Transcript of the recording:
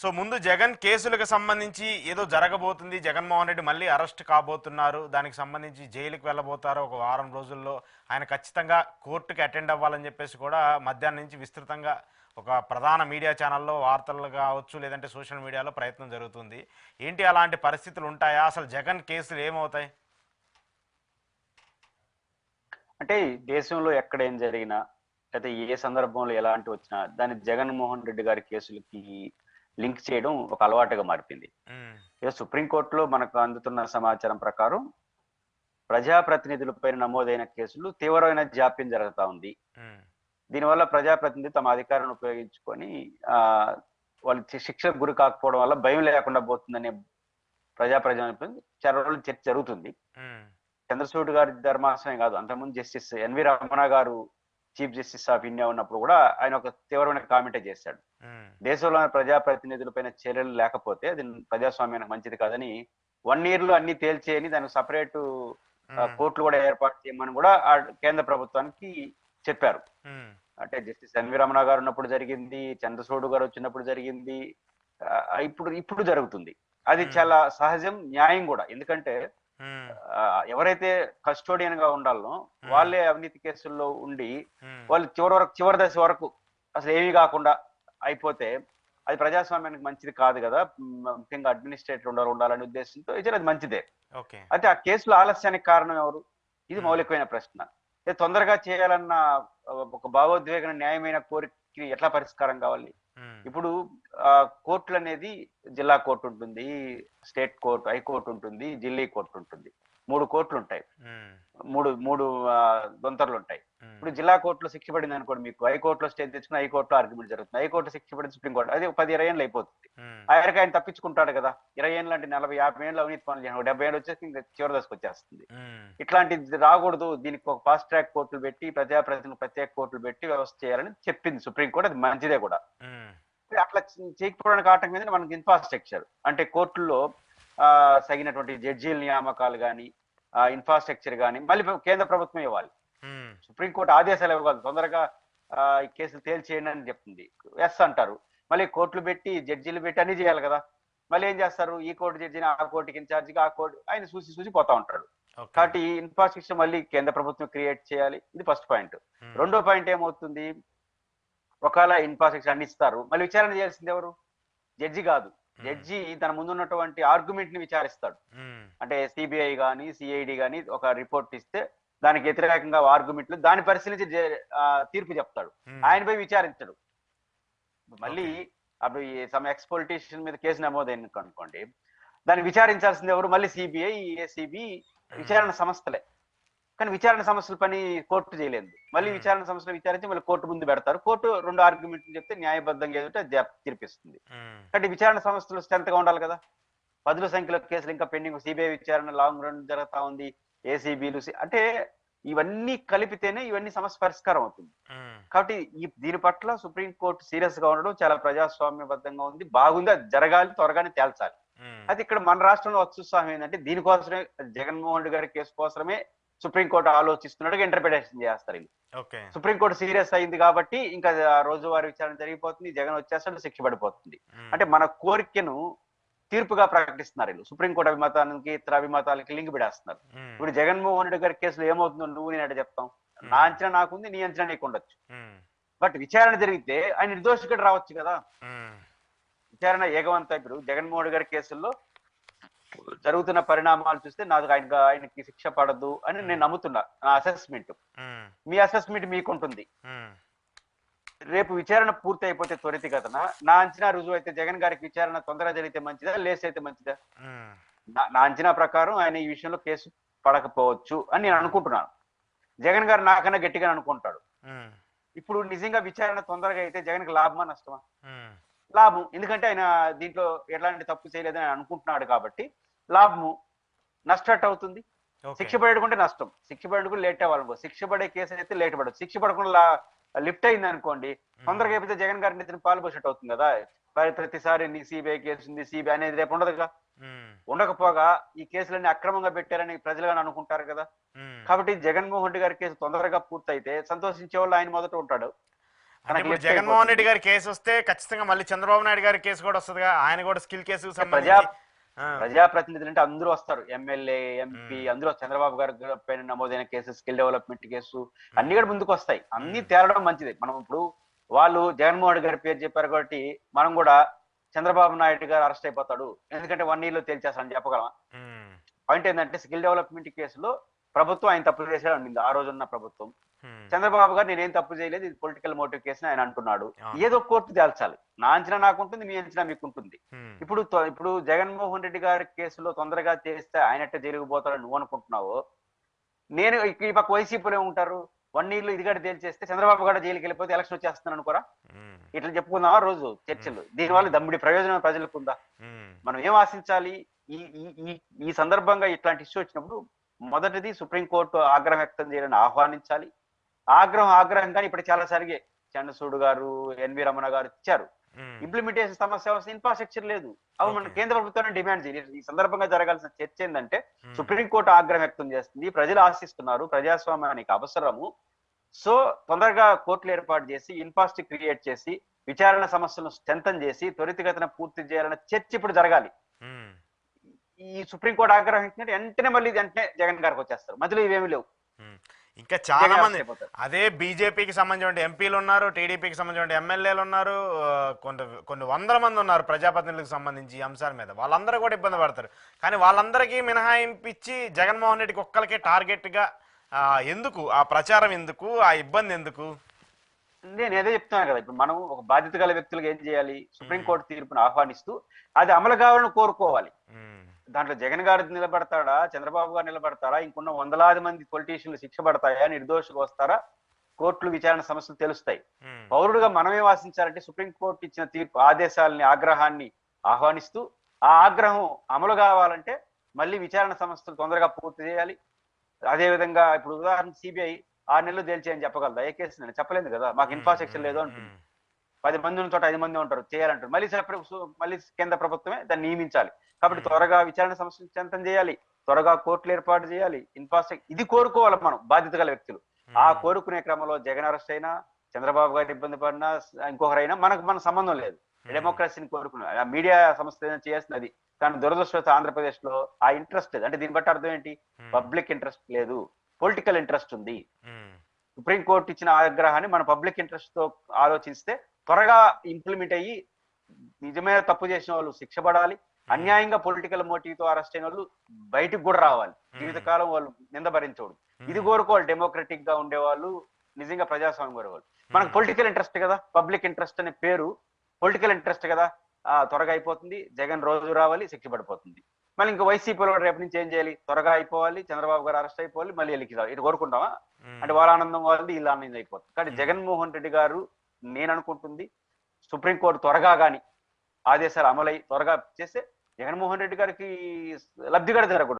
So ముందు జగన్ కేసులకు సంబంధించి ఏదో జరగబోతుంది జగన్మోహన్ రెడ్డి మళ్ళీ అరెస్ట్ కాబోతున్నారు దానికి సంబంధించి జైలుకి వెళ్ళబోతారు ఒక వారం రోజుల్లో ఆయన ఖచ్చితంగా కోర్టుకి అటెండ్ అవ్వాలని చెప్పేసి కూడా మధ్యాహ్నం నుంచి విస్తృతంగా ఒక ప్రధాన మీడియా ఛానల్లో వార్తలు కావచ్చు లేదంటే సోషల్ మీడియాలో ప్రయత్నం జరుగుతుంది. ఏంటి అలాంటి పరిస్థితులు ఉంటాయా? అసలు జగన్ కేసులు ఏమవుతాయి? అంటే దేశంలో ఎక్కడ ఏం జరిగినా లేకపోతే ఏ సందర్భంలో ఎలాంటి వచ్చినా దాన్ని జగన్మోహన్ రెడ్డి గారి కేసులకి లింక్ చేయడం ఒక అలవాటుగా మారిపోయింది. ఇక సుప్రీంకోర్టులో మనకు అందుతున్న సమాచారం ప్రకారం ప్రజాప్రతినిధులపైన నమోదైన కేసులు తీవ్రమైన జాప్యం జరుగుతా ఉంది. దీనివల్ల ప్రజాప్రతినిధి తమ అధికారాన్ని ఉపయోగించుకొని ఆ వాళ్ళు శిక్షకు గురి కాకపోవడం వల్ల భయం లేకుండా పోతుందనే ప్రజా రోజులు చర్చ జరుగుతుంది. చంద్రచూడ్ గారి ధర్మాసనం కాదు అంతకుముందు జస్టిస్ ఎన్వి రమణ గారు చీఫ్ జస్టిస్ ఆఫ్ ఇండియా ఉన్నప్పుడు కూడా ఆయన ఒక తీవ్రమైన కామెంటే చేశాడు. దేశంలోని ప్రజాప్రతినిధులపైన చర్యలు లేకపోతే అది ప్రజాస్వామ్యానికి మంచిది కాదని వన్ ఇయర్లో అన్ని తేల్చేయని దానికి సపరేట్ కోర్టులు కూడా ఏర్పాటు చేయమని కూడా ఆ కేంద్ర ప్రభుత్వానికి చెప్పారు. అంటే జస్టిస్ ఎన్వి రమణ గారు ఉన్నప్పుడు జరిగింది చంద్రచూడ్ గారు వచ్చినప్పుడు జరిగింది ఇప్పుడు ఇప్పుడు జరుగుతుంది. అది. చాలా సహజం న్యాయం కూడా. ఎందుకంటే ఎవరైతే కస్టోడియన్గా ఉండాలనో వాళ్ళే అవినీతి కేసుల్లో ఉండి వాళ్ళు చివరి వరకు చివరి దశ వరకు అసలు ఏమీ కాకుండా అయిపోతే అది ప్రజాస్వామ్యానికి మంచిది కాదు కదా. ముఖ్యంగా అడ్మినిస్ట్రేటర్ ఉండాలి ఉండాలనే ఉద్దేశంతో ఇది అది మంచిదే. అయితే ఆ కేసులో ఆలస్యానికి కారణం ఎవరు? ఇది మౌలికమైన ప్రశ్న. తొందరగా చేయాలన్న ఒక భావోద్వేగన న్యాయమైన కోరికకి ఎట్లా పరిష్కారం కావాలి? ఇప్పుడు ఆ, కోర్టులు అనేది జిల్లా కోర్టు ఉంటుంది స్టేట్ కోర్టు హైకోర్టు ఉంటుంది జిల్లా కోర్టు ఉంటుంది. మూడు కోర్టులు ఉంటాయి మూడు మూడు దొంతర్లు ఉంటాయి ఇప్పుడు జిల్లా కోర్టులో శిక్ష పడింది అనుకోండి మీకు. హైకోర్టులో స్టే తెచ్చుకుని హైకోర్టులో ఆర్గ్యుమెంట్ జరుగుతుంది. హైకోర్టు శిక్ష పడింది సుప్రీంకోర్టు అది పది ఇరవై ఏళ్ళు అయిపోతుంది. ఉమ్, ఆ ఎరక ఆయన తప్పించుకుంటాడు కదా. ఇరవై ఏళ్ళు అంటే నలభై యాభై ఏళ్ళు అవినీతి పనులు చేయను డెబ్బై ఏళ్ళు వచ్చేసి ఇంకా చివరి దశకు వచ్చేస్తుంది. ఇట్లాంటిది రాకూడదు. దీనికి ఒక ఫాస్ట్ ట్రాక్ కోర్టులు పెట్టి ప్రజాప్రతినిధులు ప్రత్యేక కోర్టులు పెట్టి వ్యవస్థ చేయాలని చెప్పింది సుప్రీంకోర్టు అది మంచిదే కూడా. అట్లా చేయకపోవడానికి ఆటంకం ఏంటంటే మనకి ఇన్ఫ్రాస్ట్రక్చర్ అంటే కోర్టుల్లో ఆ, తగినటువంటి జడ్జీల నియామకాలు కానీ ఇన్ఫ్రాస్ట్రక్చర్ కానీ మళ్ళీ కేంద్ర ప్రభుత్వం ఇవ్వాలి. సుప్రీంకోర్టు ఆదేశాలు ఇవ్వగలదు తొందరగా ఆ, ఈ కేసులు తేల్చేయండి అని చెప్తుంది. ఎస్ అంటారు. మళ్ళీ కోర్టులు పెట్టి జడ్జీలు పెట్టి అన్ని చేయాలి కదా. మళ్ళీ ఏం చేస్తారు? ఈ కోర్టు జడ్జిని ఆ కోర్టుకి ఇన్ఛార్జిగా ఆ కోర్టు ఆయన చూసి చూసి పోతా ఉంటాడు. కాబట్టి ఈ ఇన్ఫ్రాస్ట్రక్చర్ మళ్ళీ కేంద్ర ప్రభుత్వం క్రియేట్ చేయాలి. ఇది ఫస్ట్ పాయింట్. రెండో పాయింట్ ఏమవుతుంది? ఒకవేళ ఇన్ఫ్రాస్ట్రక్చర్ అన్ని ఇస్తారు. మళ్ళీ విచారణ చేయాల్సింది ఎవరు? జడ్జి కాదు. జడ్జి తన ముందున్నటువంటి ఆర్గ్యుమెంట్ని విచారిస్తాడు అంటే సిబిఐ కానీ సిఐడి కానీ ఒక రిపోర్ట్ ఇస్తే దానికి వ్యతిరేకంగా ఆర్గ్యుమెంట్లు దాన్ని పరిశీలించి తీర్పు చెప్తాడు. ఉమ్, ఆయన పోయి విచారించడు. మళ్ళీ అప్పుడు ఈ సమ్ ఎక్స్ పొలిటీషియన్ మీద కేసు నమోదైంది అనుకోండి దాన్ని విచారించాల్సింది ఎవరు? మళ్ళీ సిబిఐ ఏసీబీ విచారణ సంస్థలే. కానీ విచారణ సంస్థల పని కోర్టు చేయలేదు. మళ్ళీ Hmm. విచారణ సంస్థలు విచారించి మళ్ళీ కోర్టు ముందు పెడతారు. కోర్టు రెండు ఆర్గ్యుమెంట్లు చెప్తే న్యాయబద్ధంగా ఏదంటే తీర్పిస్తుంది. కాబట్టి విచారణ సంస్థలు స్ట్రెంత్గా ఉండాలి కదా. పదుల సంఖ్యలో కేసులు ఇంకా పెండింగ్ సిబిఐ విచారణ లాంగ్ రన్ జరుగుతా ఉంది. ఏసీబీలు అంటే ఇవన్నీ కలిపితేనే ఇవన్నీ సమస్య పరిష్కారం అవుతుంది కాబట్టి ఈ దీని పట్ల సుప్రీం కోర్టు సీరియస్గా ఉండడం చాలా ప్రజాస్వామ్యబద్ధంగా ఉంది. బాగుంది. అది జరగాలి త్వరగానే తేల్చాలి. అయితే ఇక్కడ మన రాష్ట్రంలో అత్యుత్సాహం ఏంటంటే దీనికోసమే జగన్మోహన్ రెడ్డి గారి కేసు కోసమే సుప్రీంకోర్టు ఆలోచిస్తున్నట్టుగా ఇంటర్ప్రిటేషన్ చేస్తారు సుప్రీంకోర్టు సీరియస్ అయింది కాబట్టి ఇంకా రోజువారీ విచారణ జరిగిపోతుంది జగన్ వచ్చేస్తాడు శిక్ష పడిపోతుంది. అంటే మన కోరికను తీర్పుగా ప్రకటిస్తున్నారు వీళ్ళు. సుప్రీంకోర్టు అభిమతానికి ఇతర అభిమతాలకి లింక్ పెడేస్తున్నారు. ఇప్పుడు జగన్మోహన్ రెడ్డి గారి కేసులో ఏమవుతుందో నువ్వు నేను అంటే చెప్తాం. నా అంచనా నాకుంది నీ అంచనా నీకు ఉండొచ్చు బట్ విచారణ జరిగితే ఆయన నిర్దోషిగా రావచ్చు కదా. విచారణ ఏగవంత ఇప్పుడు జగన్మోహన్ రెడ్డి గారి కేసుల్లో జరుగుతున్న పరిణామాలు చూస్తే నాకు ఆయన ఆయనకి శిక్ష పడదు అని నేను నమ్ముతున్నా నా అసెస్మెంట్ మీ అసెస్మెంట్ మీకుంటుంది. ఉమ్, రేపు విచారణ పూర్తి అయిపోతే త్వరితగతన నా అంచనా రుజువు అయితే జగన్ గారికి విచారణ తొందరగా జరిగితే మంచిదా లేస్ అయితే మంచిదా? నా- అంచనా ప్రకారం ఆయన ఈ విషయంలో కేసు పడకపోవచ్చు అని నేను అనుకుంటున్నాను. జగన్ గారు నాకన్నా గట్టిగా అనుకుంటాడు. ఇప్పుడు నిజంగా విచారణ తొందరగా అయితే జగన్కి లాభమా నష్టమా? లాభం. ఎందుకంటే ఆయన దీంట్లో ఎలాంటి తప్పు చేయలేదని అనుకుంటున్నాడు కాబట్టి లాభము. నష్టం అవుతుంది? శిక్ష పడేటుకుంటే నష్టం. శిక్ష పడేటుకుంటే లేట్ అవ్వాలనుకో శిక్ష పడే కేసు అయితే లేట్ పడదు. శిక్ష పడకుండా లిఫ్ట్ అయింది అనుకోండి తొందరగా అయిపోతే జగన్ గారి నెత్తిన పాలు పోసినట్టు అవుతుంది కదా మరి ప్రతిసారి నీ సిబిఐ కేసు ఉంది సిబిఐ అనేది రేపు ఉండదుగా ఉమ్, ఉండకపోగా ఈ కేసులన్నీ అక్రమంగా పెట్టారని ప్రజలుగా అనుకుంటారు కదా. కాబట్టి జగన్మోహన్ రెడ్డి గారి కేసు తొందరగా పూర్తయితే సంతోషించే వాళ్ళు ఆయన మొదట ఉంటాడు. జగన్మోహన్. రెడ్డి గారి కేసు వస్తే ఖచ్చితంగా మళ్ళీ చంద్రబాబు నాయుడు గారి కేసు కూడా వస్తుందిగా. ఆయన కూడా స్కిల్ కేసుకు ప్రజా ప్రజాప్రతినిధులు అంటే అందరూ వస్తారు. ఎమ్మెల్యే ఎంపీ అందరూ చంద్రబాబు గారి పైన నమోదైన కేసు స్కిల్ డెవలప్మెంట్ కేసు అన్ని కూడా ముందుకు వస్తాయి. అన్ని తేలడం మంచిది. మనం ఇప్పుడు వాళ్ళు జగన్మోహన్ రెడ్డి గారి పేరు చెప్పారు కాబట్టి మనం కూడా చంద్రబాబు నాయుడు గారు అరెస్ట్ అయిపోతాడు. ఎందుకంటే వన్ ఇయర్లో తేల్చేస్తానని చెప్పగలం పాయింట్ ఏంటంటే స్కిల్ డెవలప్మెంట్ కేసులో ప్రభుత్వం ఆయన తప్పు చేశాడు ఆ రోజున్న ప్రభుత్వం. చంద్రబాబు గారు నేనేం తప్పు చేయలేదు ఇది పొలిటికల్ మోటివ్ కేసు ఆయన అంటున్నాడు. ఆ. ఏదో కోర్టు తేల్చాలి. నా అంచనా నాకు ఉంటుంది మీ అంచనా మీకు ఉంటుంది ఉమ్, ఇప్పుడు ఇప్పుడు జగన్మోహన్ రెడ్డి గారి కేసులో తొందరగా చేస్తే ఆయనట్టే జరిగిపోతారని నువ్వు అనుకుంటున్నావు? నేను ఈ పక్క వైసీపీలో ఉంటారు వన్ ఇయర్లో ఇది కూడా తేల్చేస్తే చంద్రబాబు కూడా జైలుకి వెళ్ళిపోతే ఎలక్షన్ వచ్చేస్తున్నాను అనుకోరా? ఉమ్, ఇట్లా చెప్పుకుందామా రోజు చర్చలు? దీనివల్ల దమ్ముడి ప్రయోజనం ప్రజలకు ఉందా మనం ఏం ఆశించాలి? ఈ ఈ- ఈ ఈ సందర్భంగా ఇట్లాంటి ఇష్యూ వచ్చినప్పుడు మొదటిది సుప్రీంకోర్టు ఆగ్రహం వ్యక్తం చేయాలని ఆహ్వానించాలి. ఆగ్రహం ఆగ్రహం కానీ ఇప్పుడు చాలా సరిగే చంద్రసూడ్ గారు ఎన్వి రమణ గారు ఇచ్చారు. ఇంప్లిమెంటేషన్ సమస్య వస్తే ఇన్ఫ్రాస్ట్రక్చర్ లేదు. అవి మన. కేంద్ర ప్రభుత్వాన్ని డిమాండ్ చేయాలి ఈ సందర్భంగా జరగాల్సిన చర్చ ఏంటంటే సుప్రీంకోర్టు ఆగ్రహం వ్యక్తం చేస్తుంది. ప్రజలు ఆశిస్తున్నారు ప్రజాస్వామ్యానికి అవసరము. సో తొందరగా కోర్టులు ఏర్పాటు చేసి ఇన్ఫాస్ట్ క్రియేట్ చేసి విచారణ సమస్యలను స్ట్రెంథన్ చేసి త్వరితగతిన పూర్తి చేయాలన్న చర్చ ఇప్పుడు జరగాలి. ఈ సుప్రీంకోర్టు ఆగ్రహం వెంటనే మళ్ళీ వెంటనే జగన్ గారికి వచ్చేస్తారు. మధ్యలో ఇవేమి లేవు. ఇంకా చాలా మంది. అదే బీజేపీకి సంబంధించిన ఎంపీలు ఉన్నారు టీడీపీకి సంబంధించిన ఎమ్మెల్యేలు ఉన్నారు కొన్ని కొన్ని వందల మంది ఉన్నారు ప్రజాప్రతినిధులకు సంబంధించి ఈ అంశాల మీద. వాళ్ళందరూ కూడా ఇబ్బంది పడతారు. కానీ వాళ్ళందరికీ మినహాయింపు ఇచ్చి జగన్మోహన్ రెడ్డికి ఒక్కరికే టార్గెట్గా ఎందుకు? ఆ ప్రచారం ఎందుకు? ఆ ఇబ్బంది ఎందుకు? నేను ఏదో చెప్తున్నాను కదా ఇప్పుడు మనం ఒక బాధ్యత గల వ్యక్తులకు ఏం చేయాలి? సుప్రీంకోర్టు తీర్పును ఆహ్వానిస్తూ అది అమలు కావాలని కోరుకోవాలి. దాంట్లో జగన్ గారు నిలబడతాడా? చంద్రబాబు గారు నిలబడతారా? ఇంకున్న వందలాది మంది పొలిటీషియన్లు శిక్ష పడతాయా? నిర్దోషులు వస్తారా? కోర్టులు విచారణ సమస్యలు తెలుస్తాయి. పౌరుడుగా మనమే వాసించాలంటే సుప్రీంకోర్టు ఇచ్చిన తీర్పు ఆదేశాలని ఆగ్రహాన్ని ఆహ్వానిస్తూ ఆ ఆగ్రహం అమలు కావాలంటే మళ్ళీ విచారణ సంస్థలు తొందరగా పూర్తి చేయాలి. అదే విధంగా ఇప్పుడు ఉదాహరణ సిబిఐ ఆరు నెలలు తేల్చేయని చెప్పగలదా? ఏ కేసు నేను చెప్పలేదు కదా. మాకు ఇన్ఫ్రాస్ట్రక్చర్ లేదు అంటుంది. పది మంది ఉన్న చోట ఐదు మంది ఉంటారు చేయాలంటారు. మళ్ళీ సెపరేట్ మళ్ళీ కేంద్ర ప్రభుత్వమే దాన్ని నియమించాలి. కాబట్టి త్వరగా విచారణ చెంతం చేయాలి. త్వరగా కోర్టులు ఏర్పాటు చేయాలి. ఇన్ఫ్రాస్ట్రక్చర్ ఇది కోరుకోవాలి మనం బాధ్యత గల వ్యక్తులు. ఆ కోరుకునే క్రమంలో జగన్ అరెస్ట్ అయినా చంద్రబాబు గారు ఇబ్బంది పడినా ఇంకొకరైనా మనకు మన సంబంధం లేదు. డెమోక్రసీని కోరుకున్నా ఆ మీడియా సంస్థ ఏదైనా చేస్తున్నది కానీ దురదృష్టవశాత్తు ఆంధ్రప్రదేశ్లో ఆ ఇంట్రెస్ట్ లేదు. అంటే దీన్ని బట్టి అర్థం ఏంటి? పబ్లిక్ ఇంట్రెస్ట్ లేదు. పొలిటికల్ ఇంట్రెస్ట్ ఉంది. సుప్రీంకోర్టు ఇచ్చిన ఆగ్రహాన్ని మన పబ్లిక్ ఇంట్రెస్ట్తో ఆలోచిస్తే త్వరగా ఇంప్లిమెంట్ అయ్యి నిజమైన తప్పు చేసిన వాళ్ళు శిక్ష పడాలి. అన్యాయంగా పొలిటికల్ మోటివ్తో అరెస్ట్ అయిన వాళ్ళు బయటకు కూడా రావాలి. జీవితకాలం వాళ్ళు నింద భరించకూడదు. ఇది కోరుకోవాలి. డెమోక్రటిక్గా ఉండేవాళ్ళు నిజంగా ప్రజాస్వామ్యం కోరేవాళ్ళు. మనకు పొలిటికల్ ఇంట్రెస్ట్ కదా. పబ్లిక్ ఇంట్రెస్ట్ అనే పేరు పొలిటికల్ ఇంట్రెస్ట్ కదా. త్వరగా అయిపోతుంది. జగన్ రోజు రావాలి శిక్ష పడిపోతుంది. మళ్ళీ ఇంకా వైసీపీలో రేపు నుంచి ఏం చేయాలి? త్వరగా అయిపోవాలి చంద్రబాబు గారు అరెస్ట్ అయిపోవాలి మళ్ళీ రావాలి ఇటు కోరుకుంటామా అంటే వాళ్ళ ఆనందం వాళ్ళది వీళ్ళ ఆనందం అయిపోతుంది. కానీ జగన్మోహన్ రెడ్డి గారు నేను అనుకుంటుంది సుప్రీంకోర్టు త్వరగా గాని ఆదేశాలు అమలై త్వరగా చేస్తే జగన్మోహన్ రెడ్డి గారికి లబ్ధి కూడా జరగకూడదు